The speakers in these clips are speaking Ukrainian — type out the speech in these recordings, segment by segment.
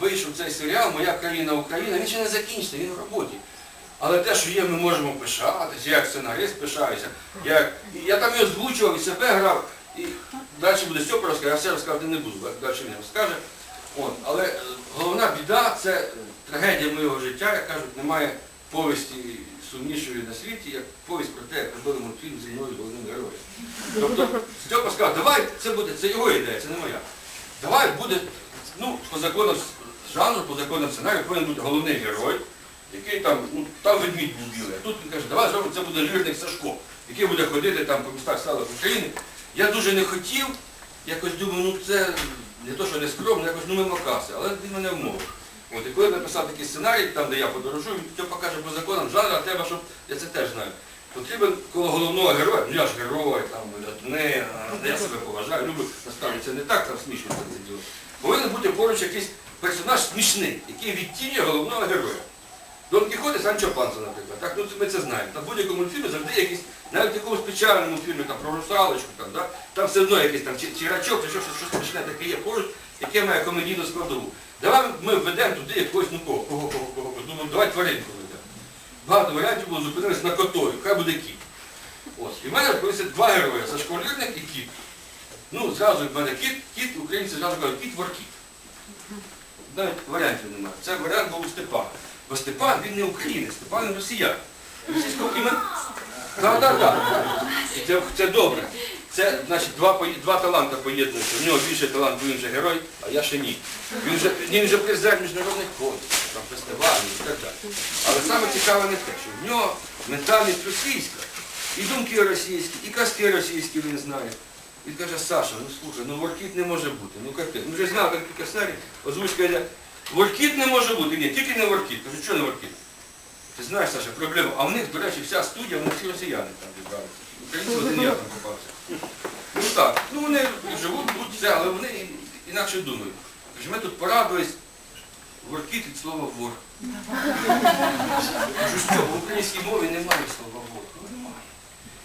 вийшов цей серіал Моя країна Україна, він ще не закінчений, він в роботі. Але те, що є, ми можемо пишатися, як сценарист пишаюся, як... я там і озвучував, і себе грав, і далі буде все розказати, я все розказати не буду, далі він розкаже. От. Але е, головна біда це трагедія моєго життя, як кажуть, немає повісті сумнішої на світі, як повість про те, як робили мультфільм зі мною головним героєм. Тобто Степа сказав, давай це буде, це його ідея, це не моя. Давай буде, ну, по законам жанру, по законам сценарію повинен бути головний герой, який там, ну, там ведмідь був білий. Тут він каже, давай зробимо, це буде лірник Сашко, який буде ходити там по містах селах України. Я дуже не хотів, якось думаю, ну це не то, що не скромно, якось ну мимо каси, але він мене вмовив. От, і коли написав такий сценарій, там, де я подорожую, він Степа каже по законам жанру, а треба, щоб я це теж знаю. Потрібен коло головного героя, ну я ж герой, там, не, я себе поважаю, люблю, насправді це не так, там смішно це діло. Повинен бути поруч якийсь персонаж смішний, який відтінює головного героя. Дон Кіхот і Санчо Панса, наприклад. Так, ну, ми це знаємо. Там в будь-якому фільмі завжди якийсь, навіть в якомусь печальному фільмі, там про русалочку, там, да? там все одно якийсь там чи, чи щось, щось смішне таке є поруч, яке має комедійну складову. Давай ми введемо туди якогось, ну кого, кого, кого, кого, думаю, давай тваринку. Багато варіантів було зупинились на котою, хай буде кіт. Ось. І в мене колись два герої, Сашко Лірник і кіт. Ну, зразу в мене кіт, кіт, українці зразу кажуть, кіт воркіт. Навіть варіантів немає. Це варіант був у Степана. Бо Степан він не українець, Степан він росіян. Російського імен. Так, так, так. І це, це добре. Це значить два, два таланти поєднуються. У нього більше талант, він вже герой, а я ще ні. Він вже, він вже призер міжнародних конкурсів, там фестивалів і так далі. Але саме цікаве не те, що в нього ментальність російська, і думки російські, і казки російські він знає. Він каже, Саша, ну слухай, ну воркіт не може бути, ну капець. Ми вже знали, як кілька серій, озвучка йде, воркіт не може бути. Ні, тільки не воркіт. Кажу, що не воркіт? Ти знаєш, Саша, проблема. А в них, до речі, вся студія, вони всі росіяни там зібралися. Українці один я там попався. Ну так, ну вони живуть, будуть все, але вони інакше думають. Тож ми тут порадились, воркіт від слова вор. Кажу, що в українській мові немає слова вор. Ну, Немає.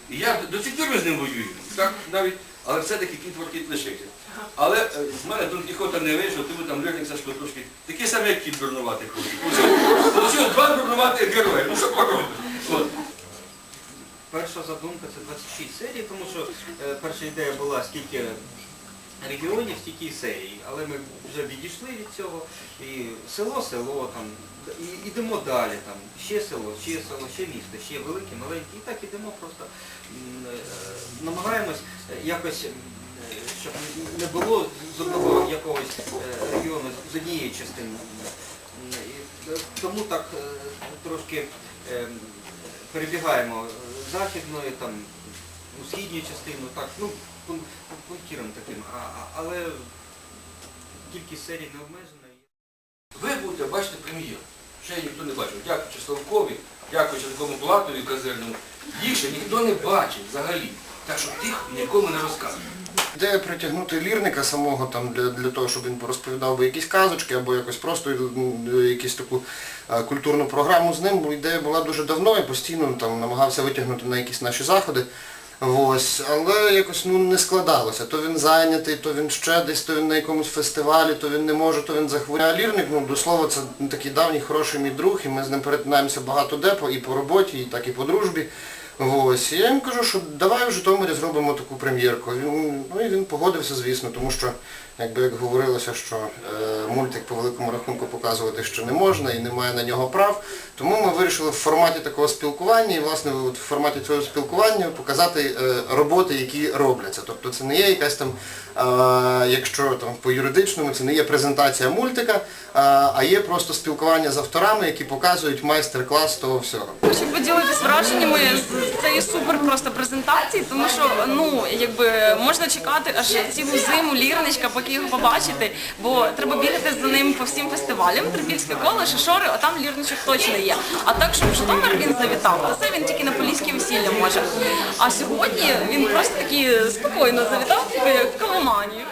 І я до сих пір з ним воюю. Так, навіть, але все-таки кіт воркіт лишився. Але е, з мене Дон Кіхота не вийшов, тому там Лерник Сашко трошки такий самий, як кіт дурнувати хоче. Получилось два дурнувати герої. Ну що поробиш? От. Перша задумка це 26 серій, тому що е, перша ідея була скільки регіонів, стільки і серій. Але ми вже відійшли від цього. І село, село, там, і йдемо далі, там, ще село, ще село, ще місто, ще велике, маленьке. І так ідемо просто е, намагаємось е, якось, е, щоб не було з одного якогось регіону, з однієї частини. Тому так трошки е, перебігаємо західною, там, у східню частину, так, ну, пун- пун- пунктиром таким, а, а- але кількість серій не обмежена. Ви будете бачити прем'єр. Ще ніхто не бачив. Дякуючи Славкові, дякуючи такому Блатові казирному. Їх ще ніхто не бачив взагалі. Так що тих нікому не розказує. Ідея притягнути лірника самого там для, для того, щоб він порозповідав би якісь казочки або якось просто якусь таку е, культурну програму з ним. бо Ідея була дуже давно, я постійно там намагався витягнути на якісь наші заходи. Ось, але якось ну, не складалося. То він зайнятий, то він ще десь, то він на якомусь фестивалі, то він не може, то він захворює. А лірник, ну, до слова, це такий давній хороший мій друг, і ми з ним перетинаємося багато де, і по роботі, і так і по дружбі. Ось. Я їм кажу, що давай в Житомирі зробимо таку прем'єрку. Ну і він погодився, звісно, тому що, якби як говорилося, що е, мультик по великому рахунку показувати ще не можна і немає на нього прав. Тому ми вирішили в форматі такого спілкування і власне от в форматі цього спілкування показати е, роботи, які робляться. Тобто це не є якась там, е, якщо там по юридичному, це не є презентація мультика, е, а є просто спілкування з авторами, які показують майстер-клас того всього. Щоб поділитись враженнями з цієї супер просто презентації, тому що ну якби можна чекати аж цілу зиму лірничка, поки його побачити, бо треба бігати за ним по всім фестивалям. Трипільське коло, Шишори, а там лірничок точно є. А так, щоб Житомир він завітав, то це він тільки на поліське весілля може. А сьогодні він просто таки спокійно завітав, в Коломані.